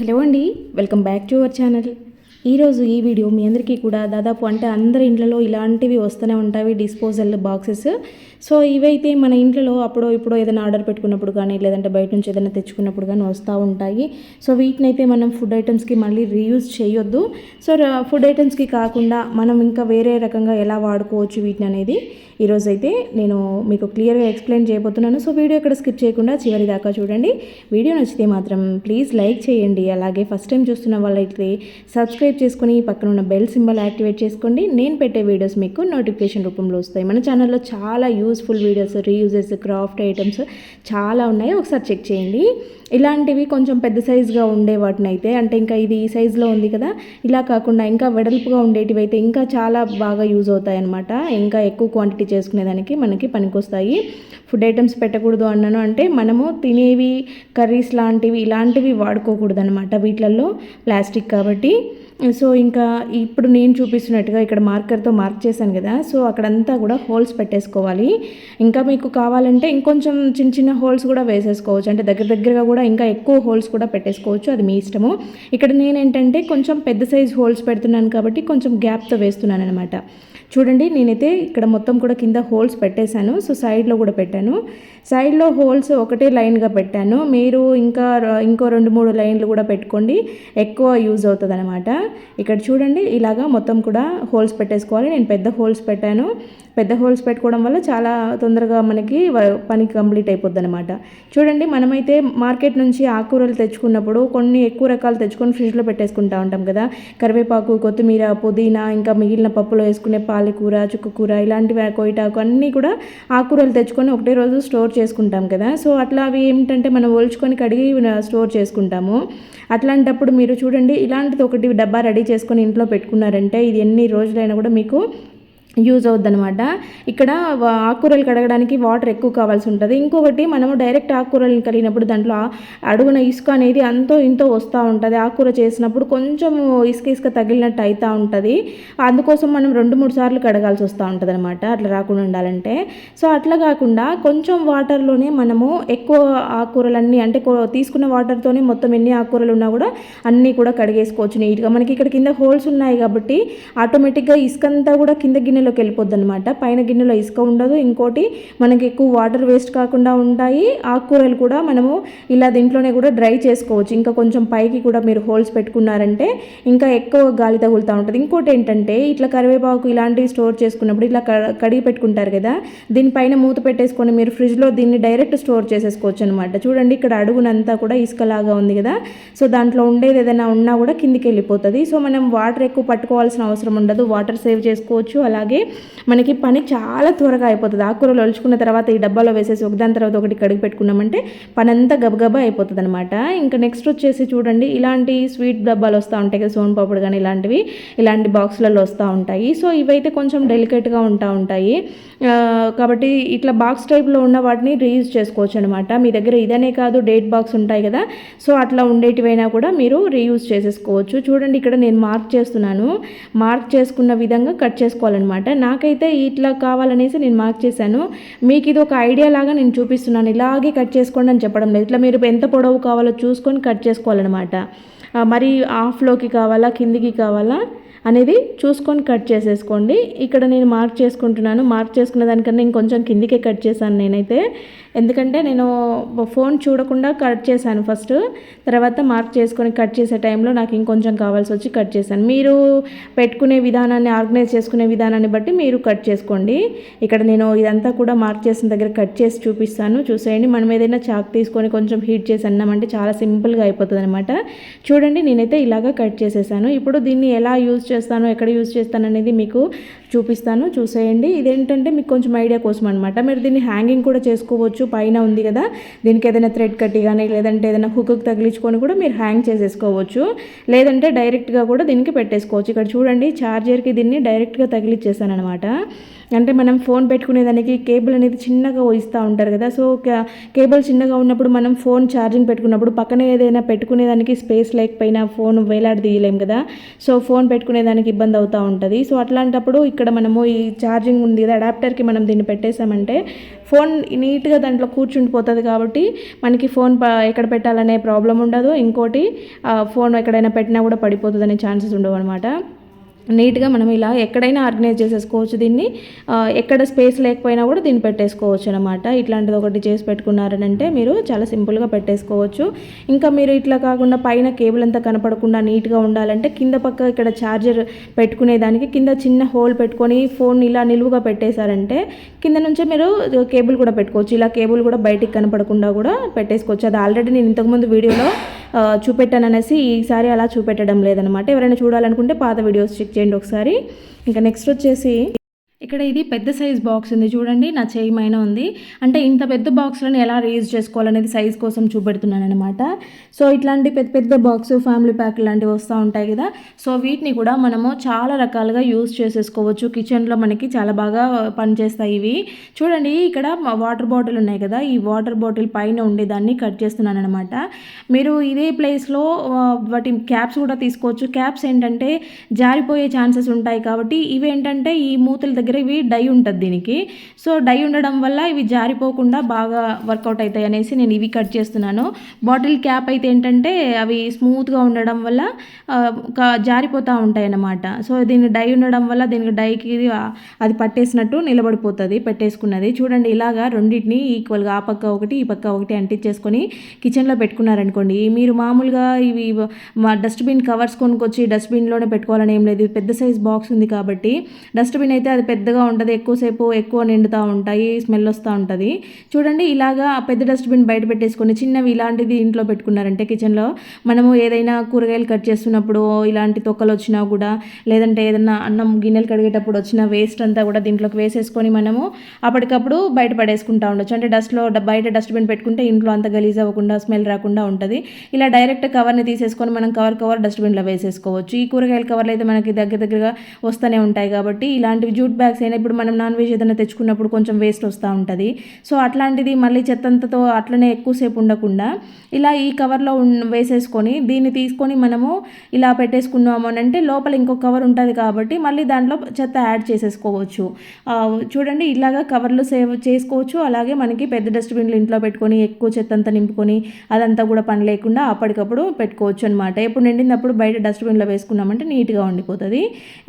Hello అండి welcome back to our channel. ఈరోజు ఈ వీడియో మీ అందరికీ కూడా దాదాపు అంటే అందరి ఇండ్లలో ఇలాంటివి వస్తూనే ఉంటాయి డిస్పోజల్ బాక్సెస్. సో ఇవైతే మన ఇంట్లో అప్పుడో ఇప్పుడు ఏదైనా ఆర్డర్ పెట్టుకున్నప్పుడు కానీ లేదంటే బయట నుంచి ఏదైనా తెచ్చుకున్నప్పుడు కానీ వస్తూ ఉంటాయి. సో వీటినైతే మనం ఫుడ్ ఐటమ్స్కి మళ్ళీ రీయూజ్ చేయొద్దు. సో ఫుడ్ ఐటమ్స్కి కాకుండా మనం ఇంకా వేరే రకంగా ఎలా వాడుకోవచ్చు వీటిని అనేది ఈరోజు అయితే నేను మీకు క్లియర్గా ఎక్స్ప్లెయిన్ చేయబోతున్నాను. సో వీడియో ఇక్కడ స్కిప్ చేయకుండా చివరి దాకా చూడండి. వీడియో నచ్చితే మాత్రం ప్లీజ్ లైక్ చేయండి. అలాగే ఫస్ట్ టైం చూస్తున్న వాళ్ళైతే సబ్స్క్రైబ్ చేసుకుని పక్కన ఉన్న బెల్ సింబల్ యాక్టివేట్ చేసుకోండి. నేను పెట్టే వీడియోస్ మీకు నోటిఫికేషన్ రూపంలో వస్తాయి. మన ఛానల్లో చాలా useful videos reuses craft items చాలా ఉన్నాయి. ఒకసారి చెక్ చేయండి. ఇలాంటివి కొంచెం పెద్ద సైజుగా ఉండే వాటిని అయితే అంటే ఇంకా ఇది ఈ సైజులో ఉంది కదా ఇలా కాకుండా ఇంకా వెడల్పుగా ఉండేటివి అయితే ఇంకా చాలా బాగా యూజ్ అవుతాయి అనమాట ఇంకా ఎక్కువ క్వాంటిటీ చేసుకునేదానికి మనకి పనికొస్తాయి. ఫుడ్ ఐటమ్స్ పెట్టకూడదు అన్నాను అంటే మనము తినేవి కర్రీస్ లాంటివి ఇలాంటివి వాడుకోకూడదు అనమాట వీటిలలో ప్లాస్టిక్ కాబట్టి. సో ఇంకా ఇప్పుడు నేను చూపిస్తున్నట్టుగా ఇక్కడ మార్కర్తో మార్క్ చేశాను కదా సో అక్కడంతా కూడా హోల్స్ పెట్టేసుకోవాలి. ఇంకా మీకు కావాలంటే ఇంకొంచెం చిన్న చిన్న హోల్స్ కూడా వేసేసుకోవచ్చు. అంటే దగ్గర దగ్గరగా కూడా ఇంకా ఎక్కువ హోల్స్ కూడా పెట్టేసుకోవచ్చు. అది మీ ఇష్టము. ఇక్కడ నేనేంటంటే కొంచెం పెద్ద సైజ్ హోల్స్ పెడుతున్నాను కాబట్టి కొంచెం గ్యాప్తో వేస్తున్నాను అనమాట చూడండి నేనైతే ఇక్కడ మొత్తం కూడా కింద హోల్స్ పెట్టేశాను. సో సైడ్లో కూడా పెట్టాను. సైడ్లో హోల్స్ ఒకటే లైన్గా పెట్టాను. మీరు ఇంకా ఇంకో రెండు మూడు లైన్లు కూడా పెట్టుకోండి. ఎక్కువ యూజ్ అవుతుంది అనమాట ఇక్కడ చూడండి ఇలాగా మొత్తం కూడా హోల్స్ పెట్టేసుకోవాలి. నేను పెద్ద హోల్స్ పెట్టాను. పెద్ద హోల్స్ పెట్టుకోవడం వల్ల చాలా తొందరగా మనకి పని కంప్లీట్ అయిపోద్ది అనమాట చూడండి మనమైతే మార్కెట్ నుంచి ఆకుకూరలు తెచ్చుకున్నప్పుడు కొన్ని ఎక్కువ రకాలు తెచ్చుకొని ఫ్రిడ్జ్లో పెట్టేసుకుంటా ఉంటాం కదా. కరివేపాకు కొత్తిమీర పుదీనా ఇంకా మిగిలిన పప్పులో వేసుకునే పాలకూర చుక్కకూర ఇలాంటివి కోయిటాకు అన్నీ కూడా ఆకుకూరలు తెచ్చుకొని ఒకటే రోజు స్టోర్ చేసుకుంటాం కదా. సో అట్లా అవి ఏమిటంటే మనం ఒలుచుకొని కడిగి స్టోర్ చేసుకుంటాము. అట్లాంటప్పుడు మీరు చూడండి ఇలాంటిది ఒకటి డబ్బా రెడీ చేసుకొని ఇంట్లో పెట్టుకున్నారంటే ఇది ఎన్ని రోజులైనా కూడా మీకు యూజ్ అవుద్దనమాట ఇక్కడ ఆకుకూరలు కడగడానికి వాటర్ ఎక్కువ కావాల్సి ఉంటుంది ఇంకొకటి మనము డైరెక్ట్ ఆకుకూరలు కలిగినప్పుడు దాంట్లో అడుగున ఇసుక అనేది అంతో ఇంతో వస్తూ ఉంటుంది. ఆకుకూర చేసినప్పుడు కొంచెం ఇసుక ఇసుక తగిలినట్టు అవుతూ ఉంటుంది. అందుకోసం మనం రెండు మూడు సార్లు కడగాల్సి వస్తూ ఉంటుంది అనమాట అట్లా రాకుండా ఉండాలంటే. సో అట్లా కాకుండా కొంచెం వాటర్లోనే మనము ఎక్కువ ఆకుకూరలన్నీ అంటే తీసుకున్న వాటర్తోనే మొత్తం ఎన్ని ఆకుకూరలు ఉన్నా కూడా అన్నీ కూడా కడిగేసుకోవచ్చు నీట్గా. మనకి ఇక్కడ కింద హోల్స్ ఉన్నాయి కాబట్టి ఆటోమేటిక్గా ఇసుక అంతా కూడా కింద గిన్నెలో గిన్నెలోకి వెళ్ళిపోద్ది అనమాట పైన గిన్నెలో ఇసుక ఉండదు. ఇంకోటి మనకి ఎక్కువ వాటర్ వేస్ట్ కాకుండా ఉంటాయి. ఆకుకూరలు కూడా మనము ఇలా దీంట్లోనే కూడా డ్రై చేసుకోవచ్చు. ఇంకా కొంచెం పైకి కూడా మీరు హోల్స్ పెట్టుకున్నారంటే ఇంకా ఎక్కువ గాలి తగులుతూ ఉంటుంది. ఇంకోటి ఏంటంటే ఇట్లా కరివేపాకు ఇలాంటివి స్టోర్ చేసుకున్నప్పుడు ఇట్లా కడిగి పెట్టుకుంటారు కదా దీనిపైన మూత పెట్టేసుకొని మీరు ఫ్రిడ్జ్లో దీన్ని డైరెక్ట్ స్టోర్ చేసేసుకోవచ్చు అనమాట చూడండి ఇక్కడ అడుగునంతా కూడా ఇసుకలాగా ఉంది కదా. సో దాంట్లో ఉండేది ఏదైనా ఉన్నా కూడా కిందికి వెళ్ళిపోతుంది. సో మనం వాటర్ ఎక్కువ పట్టుకోవాల్సిన అవసరం ఉండదు. వాటర్ సేవ్ చేసుకోవచ్చు. అలాగే మనకి పని చాలా త్వరగా అయిపోతుంది. ఆకుకూరలు ఒలుచుకున్న తర్వాత ఈ డబ్బాలో వేసేసి ఒకదాని తర్వాత ఒకటి కడిగి పెట్టుకున్నామంటే పని అంతా గబగబా అయిపోతుంది అనమాట ఇంకా నెక్స్ట్ వచ్చేసి చూడండి ఇలాంటి స్వీట్ డబ్బాలు వస్తూ ఉంటాయి కదా సోన్ పాపడ్ కానీ ఇలాంటివి ఇలాంటి బాక్స్లలో వస్తూ ఉంటాయి. సో ఇవైతే కొంచెం డెలికేట్గా ఉంటా ఉంటాయి. కాబట్టి ఇట్లా బాక్స్ టైప్లో ఉన్న వాటిని రీయూజ్ చేసుకోవచ్చు అనమాట మీ దగ్గర ఇదనే కాదు డేట్ బాక్స్ ఉంటాయి కదా సో అట్లా ఉండేటివైనా కూడా మీరు రీయూజ్ చేసేసుకోవచ్చు. చూడండి ఇక్కడ నేను మార్క్ చేస్తున్నాను. మార్క్ చేసుకున్న విధంగా కట్ చేసుకోవాలన్నమాట. నాకైతే ఇట్లా కావాలనేసి నేను మార్క్ చేశాను. మీకు ఇది ఒక ఐడియా లాగా నేను చూపిస్తున్నాను. ఇలాగే కట్ చేసుకోండి అని చెప్పడం లేదు. ఇట్లా మీరు ఎంత పొడవు కావాలో చూసుకొని కట్ చేసుకోవాలన్నమాట. మరి హాఫ్లోకి కావాలా కిందికి కావాలా? అనేది చూసుకొని కట్ చేసేసుకోండి. ఇక్కడ నేను మార్క్ చేసుకుంటున్నాను. మార్క్ చేసుకున్న దానికన్నా ఇంకొంచెం కిందికే కట్ చేశాను నేనైతే. ఎందుకంటే నేను ఫోన్ చూడకుండా కట్ చేశాను ఫస్ట్. తర్వాత మార్క్ చేసుకొని కట్ చేసే టైంలో నాకు ఇంకొంచెం కావాల్సి వచ్చి కట్ చేశాను. మీరు పెట్టుకునే విధానాన్ని ఆర్గనైజ్ చేసుకునే విధానాన్ని బట్టి మీరు కట్ చేసుకోండి. ఇక్కడ నేను ఇదంతా కూడా మార్క్ చేసిన దగ్గర కట్ చేసి చూపిస్తాను. చూసేయండి. మనం ఏదైనా చాక్ తీసుకొని కొంచెం హీట్ చేసి అన్నామంటే చాలా సింపుల్గా అయిపోతుంది అనమాట చూడండి నేనైతే ఇలాగా కట్ చేసేసాను. ఇప్పుడు దీన్ని ఎలా యూజ్ చేస్తాను ఎక్కడ యూజ్ చేస్తాను అనేది మీకు చూపిస్తాను. చూసేయండి. ఇదేంటంటే మీకు కొంచెం ఐడియా కోసం అనమాట మీరు దీన్ని హ్యాంగింగ్ కూడా చేసుకోవచ్చు. పైన ఉంది కదా. దీనికి ఏదైనా థ్రెడ్ కట్టి కానీ లేదంటే ఏదైనా హుక్కు తగిలించుకొని కూడా మీరు హ్యాంగ్ చేసేసుకోవచ్చు. లేదంటే డైరెక్ట్గా కూడా దీనికి పెట్టేసుకోవచ్చు. ఇక్కడ చూడండి ఛార్జర్కి దీన్ని డైరెక్ట్గా తగిలిచ్చేసాను అనమాట అంటే మనం ఫోన్ పెట్టుకునేదానికి కేబుల్ అనేది చిన్నగా ఇస్తూ ఉంటారు కదా. సో కేబుల్ చిన్నగా ఉన్నప్పుడు మనం ఫోన్ ఛార్జింగ్ పెట్టుకున్నప్పుడు పక్కన ఏదైనా పెట్టుకునేదానికి స్పేస్ లేకపోయినా ఫోన్ వేలాడదీయలేం కదా. సో ఫోన్ పెట్టుకునే దానికి ఇబ్బంది అవుతూ ఉంటుంది. సో అట్లాంటప్పుడు ఇక్కడ మనము ఈ ఛార్జింగ్ ఉంది కదా అడాప్టర్కి మనం దీన్ని పెట్టేసామంటే ఫోన్ నీట్గా దాంట్లో కూర్చుండిపోతుంది కాబట్టి మనకి ఫోన్ ప ఎక్కడ పెట్టాలనే ప్రాబ్లం ఉండదు. ఇంకోటి ఫోన్ ఎక్కడైనా పెట్టినా కూడా పడిపోతుంది అనే ఛాన్సెస్ ఉండవు అనమాట నీట్గా మనం ఇలా ఎక్కడైనా ఆర్గనైజ్ చేసేసుకోవచ్చు దీన్ని. ఎక్కడ స్పేస్ లేకపోయినా కూడా దీన్ని పెట్టేసుకోవచ్చు అనమాట ఇట్లాంటిది ఒకటి చేసి పెట్టుకున్నారనంటే మీరు చాలా సింపుల్గా పెట్టేసుకోవచ్చు. ఇంకా మీరు ఇట్లా కాకుండా పైన కేబుల్ అంతా కనపడకుండా నీట్గా ఉండాలంటే కింద పక్క ఇక్కడ ఛార్జర్ పెట్టుకునేదానికి కింద చిన్న హోల్ పెట్టుకొని ఫోన్ ఇలా నిలువుగా పెట్టేశారంటే కింద నుంచే మీరు కేబుల్ కూడా పెట్టుకోవచ్చు. ఇలా కేబుల్ కూడా బయటికి కనపడకుండా కూడా పెట్టేసుకోవచ్చు. అది ఆల్రెడీ నేను ఇంతకుముందు వీడియోలో చూపెట్టాననేసి చూపెట్టాను అనేసి ఈసారి అలా చూపెట్టడం లేదనమాట ఎవరైనా చూడాలనుకుంటే పాత వీడియోస్ చెక్ చేయండి ఒకసారి. ఇంకా నెక్స్ట్ వచ్చేసి ఇక్కడ ఇది పెద్ద సైజ్ బాక్స్ ఉంది. చూడండి నా చేయి మైన ఉంది. అంటే ఇంత పెద్ద బాక్స్లను ఎలా రేజ్ చేసుకోవాలనేది సైజ్ కోసం చూపెడుతున్నాను అనమాట సో ఇట్లాంటి పెద్ద పెద్ద బాక్స్ ఫ్యామిలీ ప్యాక్ లాంటివి వస్తూ ఉంటాయి కదా. సో వీటిని కూడా మనము చాలా రకాలుగా యూజ్ చేసేసుకోవచ్చు. కిచెన్లో మనకి చాలా బాగా పనిచేస్తాయి ఇవి. చూడండి ఇక్కడ వాటర్ బాటిల్ ఉన్నాయి కదా. ఈ వాటర్ బాటిల్ పైన ఉండేదాన్ని కట్ చేస్తున్నాను అనమాట మీరు ఇదే ప్లేస్లో వాటి క్యాప్స్ కూడా తీసుకోవచ్చు. క్యాప్స్ ఏంటంటే జారిపోయే ఛాన్సెస్ ఉంటాయి కాబట్టి ఇవేంటంటే ఈ మూతల దగ్గర ఇవి డై ఉంటుంది దీనికి. సో డై ఉండడం వల్ల ఇవి జారిపోకుండా బాగా వర్కౌట్ అవుతాయి అనేసి నేను ఇవి కట్ చేస్తున్నాను. బాటిల్ క్యాప్ అయితే ఏంటంటే అవి స్మూత్గా ఉండడం వల్ల జారిపోతూ ఉంటాయి అన్నమాట సో దీనికి డై ఉండడం వల్ల దీనికి డైకి అది పట్టేసినట్టు నిలబడిపోతుంది పెట్టేసుకున్నది. చూడండి ఇలాగా రెండింటిని ఈక్వల్గా ఆ పక్క ఒకటి ఈ పక్క ఒకటి అంటించేసుకొని కిచెన్లో పెట్టుకున్నారనుకోండి మీరు మామూలుగా ఇవి మా డస్ట్బిన్ కవర్స్ కొనుక్కొచ్చి డస్ట్బిన్లోనే పెట్టుకోవాలని ఏం లేదు. ఇది పెద్ద సైజ్ బాక్స్ ఉంది కాబట్టి డస్ట్బిన్ అయితే అది పెద్దగా ఉంటుంది ఎక్కువసేపు ఎక్కువ నిండుతూ ఉంటాయి స్మెల్ వస్తూ ఉంటుంది. చూడండి ఇలాగా పెద్ద డస్ట్బిన్ బయట పెట్టేసుకొని చిన్నవి ఇలాంటిది ఇంట్లో పెట్టుకున్నారంటే కిచెన్లో మనము ఏదైనా కూరగాయలు కట్ చేస్తున్నప్పుడు ఇలాంటి తొక్కలు వచ్చినా కూడా లేదంటే ఏదైనా అన్నం గిన్నెలు కడిగేటప్పుడు వచ్చిన వేస్ట్ అంతా కూడా దీంట్లోకి వేసేసుకొని మనము అప్పటికప్పుడు బయట పడేసుకుంటా ఉండొచ్చు. అంటే డస్ట్లో బయట డస్ట్బిన్ పెట్టుకుంటే ఇంట్లో అంత గలీజ్ అవ్వకుండా స్మెల్ రాకుండా ఉంటుంది. ఇలా డైరెక్ట్ కవర్ని తీసేసుకొని మనం కవర్ కవర్ డస్ట్బిన్లో వేసేసుకోవచ్చు. ఈ కూరగాయల కవర్లు అయితే మనకి దగ్గర దగ్గరగా వస్తూనే ఉంటాయి కాబట్టి ఇలాంటివి జూట్ బ్యాగ్స్ అయినా ఇప్పుడు మనం నాన్ వెజ్ ఏదైనా తెచ్చుకున్నప్పుడు కొంచెం వేస్ట్ వస్తూ ఉంటుంది. సో అట్లాంటిది మళ్ళీ చెత్తంతతో అట్లనే ఎక్కువసేపు ఉండకుండా ఇలా ఈ కవర్లో వేసేసుకొని దీన్ని తీసుకొని మనము ఇలా పెట్టేసుకున్నాము అని అంటే లోపల ఇంకో కవర్ ఉంటుంది కాబట్టి మళ్ళీ దాంట్లో చెత్త యాడ్ చేసేసుకోవచ్చు. చూడండి ఇలాగా కవర్లు సేవ్ చేసుకోవచ్చు. అలాగే మనకి పెద్ద డస్ట్బిన్లు ఇంట్లో పెట్టుకొని ఎక్కువ చెత్త అంతా నింపుకొని అదంతా కూడా పని లేకుండా అప్పటికప్పుడు పెట్టుకోవచ్చు అనమాట ఎప్పుడు నిండినప్పుడు బయట డస్ట్బిన్లో వేసుకున్నామంటే నీట్గా ఉండిపోతుంది.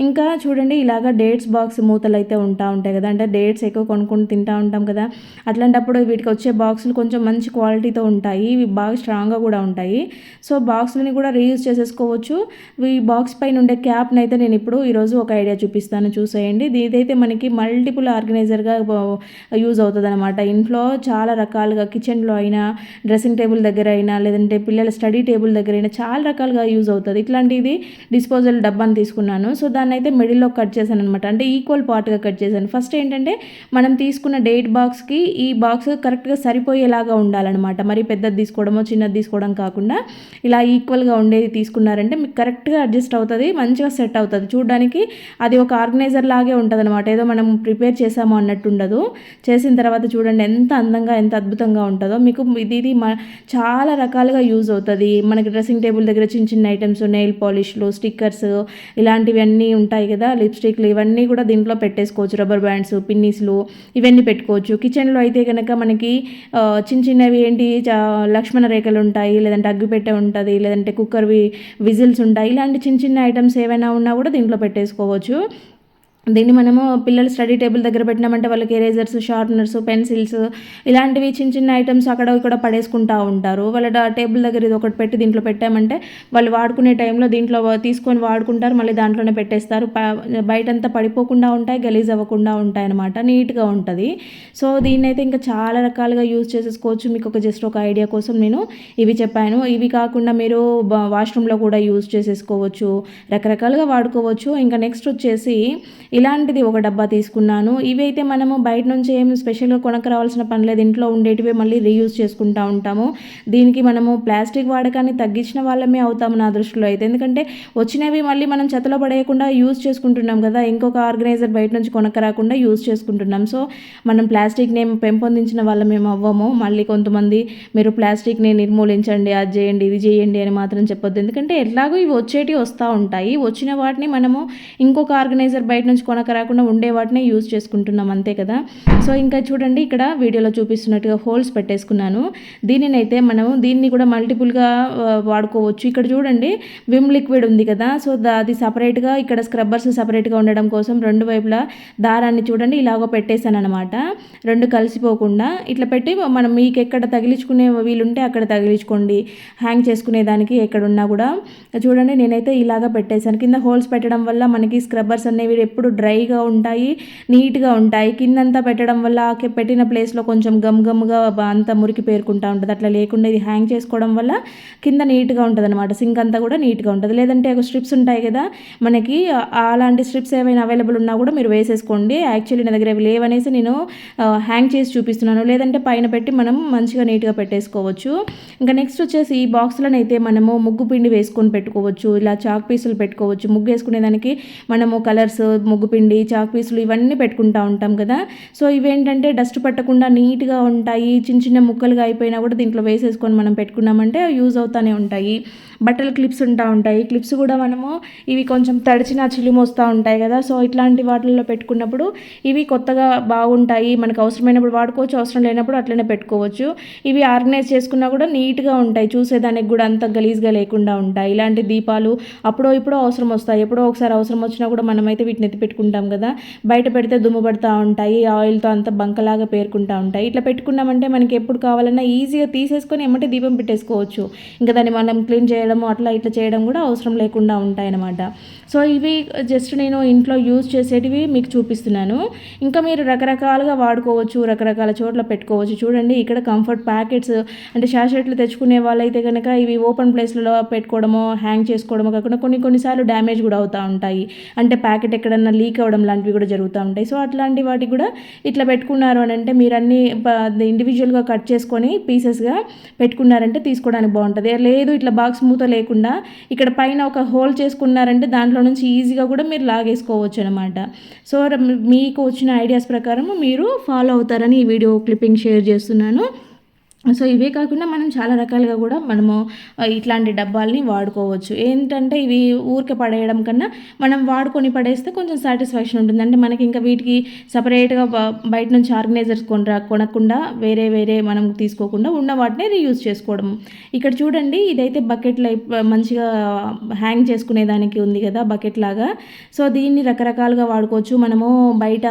ఇంకా చూడండి ఇలాగా డేట్స్ బాక్స్ మూత మూతలు అయితే ఉంటా ఉంటాయి కదా. అంటే డేట్స్ ఎక్కువ కొనుక్కొని తింటా ఉంటాం కదా. అట్లాంటప్పుడు వీటికి వచ్చే బాక్సులు కొంచెం మంచి క్వాలిటీతో ఉంటాయి. ఇవి బాగా స్ట్రాంగ్గా కూడా ఉంటాయి. సో బాక్స్లని కూడా రీయూజ్ చేసేసుకోవచ్చు. ఈ బాక్స్ పైన ఉండే క్యాప్ని అయితే నేను ఇప్పుడు ఈరోజు ఒక ఐడియా చూపిస్తాను. చూసేయండి. ఇదైతే మనకి మల్టిపుల్ ఆర్గనైజర్గా యూజ్ అవుతుంది అనమాట ఇంట్లో చాలా రకాలుగా కిచెన్లో అయినా డ్రెస్సింగ్ టేబుల్ దగ్గర అయినా లేదంటే పిల్లల స్టడీ టేబుల్ దగ్గర అయినా చాలా రకాలుగా యూజ్ అవుతుంది. ఇట్లాంటిది డిస్పోజల్ డబ్బాని తీసుకున్నాను. సో దాన్ని అయితే మిడిల్లో కట్ చేశాను అనమాట అంటే ఈక్వల్ పార్ట్గా కట్ చేశాను. ఫస్ట్ ఏంటంటే మనం తీసుకున్న డేట్ బాక్స్కి ఈ బాక్స్ కరెక్ట్గా సరిపోయేలాగా ఉండాలన్నమాట. మరి పెద్దది తీసుకోవడమో చిన్నది తీసుకోవడం కాకుండా ఇలా ఈక్వల్గా ఉండేది తీసుకున్నారంటే మీకు కరెక్ట్గా అడ్జస్ట్ అవుతుంది మంచిగా సెట్ అవుతుంది. చూడడానికి అది ఒక ఆర్గనైజర్ లాగే ఉంటుంది అనమాట ఏదో మనం ప్రిపేర్ చేసాము అన్నట్టు ఉండదు. చేసిన తర్వాత చూడండి ఎంత అందంగా ఎంత అద్భుతంగా ఉంటుందో. మీకు ఇది ఇది మ- చాలా రకాలుగా యూజ్ అవుతుంది. మనకి డ్రెస్సింగ్ టేబుల్ దగ్గర చిన్న చిన్న ఐటమ్స్ నెయిల్ పాలిష్లు స్టిక్కర్స్ ఇలాంటివన్నీ ఉంటాయి కదా లిప్స్టిక్లు ఇవన్నీ కూడా దీంట్లో పెట్టేసుకోవచ్చు. రబ్బర్ బ్యాండ్స్ పిన్నీస్లు ఇవన్నీ పెట్టుకోవచ్చు. కిచెన్లో అయితే కనుక మనకి చిన్న చిన్నవి ఏంటి చా- లక్ష్మణ రేఖలు ఉంటాయి లేదంటే అగ్గిపెట్టె ఉంటుంది లేదంటే కుక్కర్వి విజిల్స్ ఉంటాయి ఇలాంటి చిన్న చిన్న ఐటమ్స్ ఏవైనా ఉన్నా కూడా దీంట్లో పెట్టేసుకోవచ్చు. దీన్ని మనము పిల్లలు స్టడీ టేబుల్ దగ్గర పెట్టినామంటే వాళ్ళకి ఎరేజర్స్ షార్ప్నర్స్ పెన్సిల్స్ ఇలాంటివి చిన్న చిన్న ఐటమ్స్ అక్కడ ఇక్కడ పడేసుకుంటా ఉంటారు. వాళ్ళ టేబుల్ దగ్గర ఇది ఒకటి పెట్టి దీంట్లో పెట్టామంటే వాళ్ళు వాడుకునే టైంలో దీంట్లో తీసుకొని వాడుకుంటారు. మళ్ళీ దాంట్లోనే పెట్టేస్తారు. బయటంతా పడిపోకుండా ఉంటాయి గలీజ్ అవ్వకుండా ఉంటాయి అనమాట నీట్గా ఉంటుంది. సో దీన్ని అయితే ఇంకా చాలా రకాలుగా యూజ్ చేసేసుకోవచ్చు. మీకు ఒక జస్ట్ ఒక ఐడియా కోసం నేను ఇవి చెప్పాను. ఇవి కాకుండా మీరు వాష్రూమ్లో కూడా యూజ్ చేసేసుకోవచ్చు. రకరకాలుగా వాడుకోవచ్చు. ఇంకా నెక్స్ట్ వచ్చేసి ఇలాంటిది ఒక డబ్బా తీసుకున్నాను. ఇవైతే మనము బయట నుంచి ఏం స్పెషల్గా కొనక రావాల్సిన పని లేదు. ఇంట్లో ఉండేటివే మళ్ళీ రీయూజ్ చేసుకుంటూ ఉంటాము. దీనికి మనము ప్లాస్టిక్ వాడకాన్ని తగ్గించిన వాళ్ళమే అవుతాము నా దృష్టిలో అయితే. ఎందుకంటే వచ్చినవి మళ్ళీ మనం చెత్తలో పడేయకుండా యూజ్ చేసుకుంటున్నాం కదా. ఇంకొక ఆర్గనైజర్ బయట నుంచి కొనక రాకుండా యూజ్ చేసుకుంటున్నాం. సో మనం ప్లాస్టిక్ని పెంపొందించిన వాళ్ళమేం అవ్వము. మళ్ళీ కొంతమంది మీరు ప్లాస్టిక్ని నిర్మూలించండి అది చేయండి ఇది చేయండి అని మాత్రం చెప్పొద్దు. ఎందుకంటే ఎట్లాగో ఇవి వచ్చేటివి వస్తూ ఉంటాయి. వచ్చిన వాటిని మనము ఇంకొక ఆర్గనైజర్ బయట నుంచి కొనక రాకుండా ఉండే వాటినే యూజ్ చేసుకుంటున్నాం అంతే కదా? సో ఇంకా చూడండి ఇక్కడ వీడియోలో చూపిస్తున్నట్టుగా హోల్స్ పెట్టేసుకున్నాను. దీనినైతే మనం దీన్ని కూడా మల్టిపుల్గా వాడుకోవచ్చు. ఇక్కడ చూడండి విమ్ లిక్విడ్ ఉంది కదా? సో అది సపరేట్గా ఇక్కడ స్క్రబ్బర్స్ సపరేట్గా ఉండడం కోసం రెండు వైపులా దారాన్ని చూడండి ఇలాగో పెట్టేశాను అనమాట రెండు కలిసిపోకుండా ఇట్లా పెట్టి మనం మీకు ఎక్కడ తగిలించుకునే వీలుంటే అక్కడ తగిలించుకోండి. హ్యాంగ్ చేసుకునే దానికి ఎక్కడున్నా కూడా. చూడండి నేనైతే ఇలాగ పెట్టేశాను. కింద హోల్స్ పెట్టడం వల్ల మనకి స్క్రబ్బర్స్ అనేవి ఎప్పుడు డ్రైగా ఉంటాయి నీట్గా ఉంటాయి. కిందంతా పెట్టడం వల్ల పెట్టిన ప్లేస్లో కొంచెం గమ్ గమ్గా అంతా మురికి పేరుకుంటా ఉంటుంది. అట్లా లేకుండా ఇది హ్యాంగ్ చేసుకోవడం వల్ల కింద నీట్గా ఉంటుంది అనమాట సింక్ అంతా కూడా నీట్గా ఉంటుంది. లేదంటే ఒక స్ట్రిప్స్ ఉంటాయి కదా మనకి అలాంటి స్ట్రిప్స్ ఏమైనా అవైలబుల్ ఉన్నా కూడా మీరు వేసేసుకోండి. యాక్చువల్లీ నా దగ్గర లేవనేసి నేను హ్యాంగ్ చేసి చూపిస్తున్నాను. లేదంటే పైన పెట్టి మనం మంచిగా నీట్గా పెట్టేసుకోవచ్చు. ఇంకా నెక్స్ట్ వచ్చేసి ఈ బాక్స్లను అయితే మనము ముగ్గు పిండి వేసుకొని పెట్టుకోవచ్చు. ఇలా చాక్ పీసులు పెట్టుకోవచ్చు. ముగ్గు వేసుకునేదానికి మనము కలర్స్ ముగ్గు పిండి చాక్ పీసులు ఇవన్నీ పెట్టుకుంటూ ఉంటాం కదా. సో ఇవేంటంటే డస్ట్ పట్టకుండా నీట్గా ఉంటాయి. చిన్న చిన్న ముక్కలుగా అయిపోయినా కూడా దీంట్లో వేసేసుకొని మనం పెట్టుకున్నామంటే యూజ్ అవుతూనే ఉంటాయి. బట్టల క్లిప్స్ ఉంటా ఉంటాయి. క్లిప్స్ కూడా మనము ఇవి కొంచెం తడిచిన చిలుము వస్తూ ఉంటాయి కదా. సో ఇట్లాంటి వాటిల్లో పెట్టుకున్నప్పుడు ఇవి కొత్తగా బాగుంటాయి. మనకు అవసరమైనప్పుడు వాడుకోవచ్చు అవసరం లేనప్పుడు అట్లనే పెట్టుకోవచ్చు. ఇవి ఆర్గనైజ్ చేసుకున్నా కూడా నీట్గా ఉంటాయి. చూసేదానికి కూడా అంత గలీజ్గా లేకుండా ఉంటాయి. ఇలాంటి దీపాలు అప్పుడో ఇప్పుడో అవసరం వస్తాయి. ఎప్పుడో ఒకసారి అవసరం వచ్చినా కూడా మనమైతే వీటిని ఎత్తి పెట్టుకుంటాం కదా. బయట పెడితే దుమ్ము పడుతూ ఉంటాయి. ఆయిల్తో అంత బంకలాగా పేరుకుంటూ ఉంటాయి. ఇట్లా పెట్టుకున్నామంటే మనకి ఎప్పుడు కావాలన్నా ఈజీగా తీసేసుకొని ఏమంటే దీపం పెట్టేసుకోవచ్చు. ఇంకా దాన్ని మనం క్లీన్ చేయడం చేయడము అట్లా ఇట్లా చేయడం కూడా అవసరం లేకుండా ఉంటాయన్నమాట. సో ఇవి జస్ట్ నేను ఇంట్లో యూజ్ చేసేటివి మీకు చూపిస్తున్నాను. ఇంకా మీరు రకరకాలుగా వాడుకోవచ్చు రకరకాల చోట్ల పెట్టుకోవచ్చు. చూడండి ఇక్కడ కంఫర్ట్ ప్యాకెట్స్ అంటే షాషెట్లు తెచ్చుకునే వాళ్ళైతే కనుక ఇవి ఓపెన్ ప్లేస్లలో పెట్టుకోవడమో హ్యాంగ్ చేసుకోవడమో కాకుండా కొన్ని కొన్నిసార్లు డ్యామేజ్ కూడా అవుతూ ఉంటాయి. అంటే ప్యాకెట్ ఎక్కడన్నా లీక్ అవ్వడం లాంటివి కూడా జరుగుతూ ఉంటాయి. సో అట్లాంటి వాటికి కూడా ఇట్లా పెట్టుకున్నారు అని అంటే మీరు అన్ని ఇండివిజువల్గా కట్ చేసుకొని పీసెస్గా పెట్టుకున్నారంటే తీసుకోవడానికి బాగుంటుంది. లేదు ఇట్లా బాక్స్ మూత లేకుండా ఇక్కడ పైన ఒక హోల్ చేసుకున్నారంటే దాంట్లో నుంచి ఈజీగా కూడా మీరు లాగేసుకోవచ్చు అనమాట సో మీకు వచ్చిన ఐడియాస్ ప్రకారం మీరు ఫాలో అవుతారని ఈ వీడియో క్లిప్పింగ్ షేర్ చేస్తున్నాను. సో ఇవే కాకుండా మనం చాలా రకాలుగా కూడా మనము ఇట్లాంటి డబ్బాల్ని వాడుకోవచ్చు. ఏంటంటే ఇవి ఊరికే పడేయడం కన్నా మనం వాడుకొని పడేస్తే కొంచెం సాటిస్ఫాక్షన్ ఉంటుంది. అంటే మనకి ఇంకా వీటికి సపరేట్గా బయట నుంచి ఆర్గనైజర్స్ కొనరా కొనకుండా వేరే వేరే మనం తీసుకోకుండా ఉన్న వాటిని రీయూజ్ చేసుకోవడం. ఇక్కడ చూడండి ఇదైతే బకెట్ మంచిగా హ్యాంగ్ చేసుకునే దానికి ఉంది కదా బకెట్ లాగా. సో దీన్ని రకరకాలుగా వాడుకోవచ్చు. మనము బయట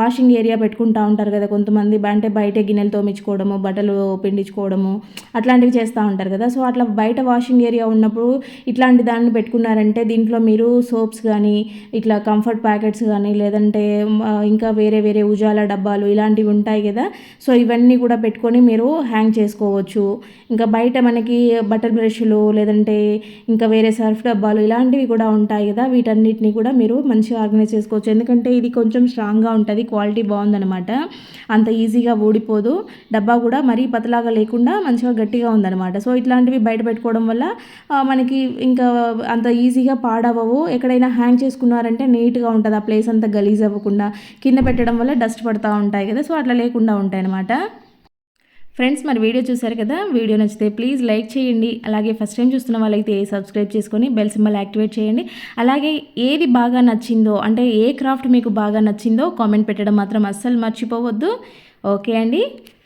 వాషింగ్ ఏరియా పెట్టుకుంటా ఉంటారు కదా కొంతమంది. అంటే బయట గిన్నెలు తోమించుకోవడము బట్టలు పిండించుకోవడము అట్లాంటివి చేస్తూ ఉంటారు కదా. సో అట్లా బయట వాషింగ్ ఏరియా ఉన్నప్పుడు ఇట్లాంటి దాన్ని పెట్టుకున్నారంటే దీంట్లో మీరు సోప్స్ కానీ ఇట్లా కంఫర్ట్ ప్యాకెట్స్ కానీ లేదంటే ఇంకా వేరే వేరే ఉజాల డబ్బాలు ఇలాంటివి ఉంటాయి కదా. సో ఇవన్నీ కూడా పెట్టుకొని మీరు హ్యాంగ్ చేసుకోవచ్చు. ఇంకా బయట మనకి బటర్ బ్రష్లు లేదంటే ఇంకా వేరే సర్ఫ్ డబ్బాలు ఇలాంటివి కూడా ఉంటాయి కదా. వీటన్నిటిని కూడా మీరు మంచిగా ఆర్గనైజ్ చేసుకోవచ్చు. ఎందుకంటే ఇది కొంచెం స్ట్రాంగ్గా ఉంటుంది క్వాలిటీ బాగుందనమాట అంత ఈజీగా ఊడిపోదు. డబ్బా కూడా మరీ లాగా లేకుండా మంచిగా గట్టిగా ఉందన్నమాట. సో ఇట్లాంటివి బయట పెట్టుకోవడం వల్ల మనకి ఇంకా అంత ఈజీగా పాడవవు ఎక్కడైనా హ్యాంగ్ చేసుకున్నారంటే నీట్గా ఉంటుంది. ఆ ప్లేస్ అంతా గలీజ్ అవ్వకుండా కింద పెట్టడం వల్ల డస్ట్ పడుతూ ఉంటాయి కదా. సో అట్లా లేకుండా ఉంటాయి అన్నమాట ఫ్రెండ్స్ మరి వీడియో చూసారు కదా? వీడియో నచ్చితే ప్లీజ్ లైక్ చేయండి. అలాగే ఫస్ట్ టైం చూస్తున్న వాళ్ళైతే సబ్స్క్రైబ్ చేసుకొని బెల్ సింబల్ యాక్టివేట్ చేయండి. అలాగే ఏది బాగా నచ్చిందో అంటే ఏ క్రాఫ్ట్ మీకు బాగా నచ్చిందో కామెంట్ పెట్టడం మాత్రం అస్సలు మర్చిపోవద్దు. ఓకే అండి.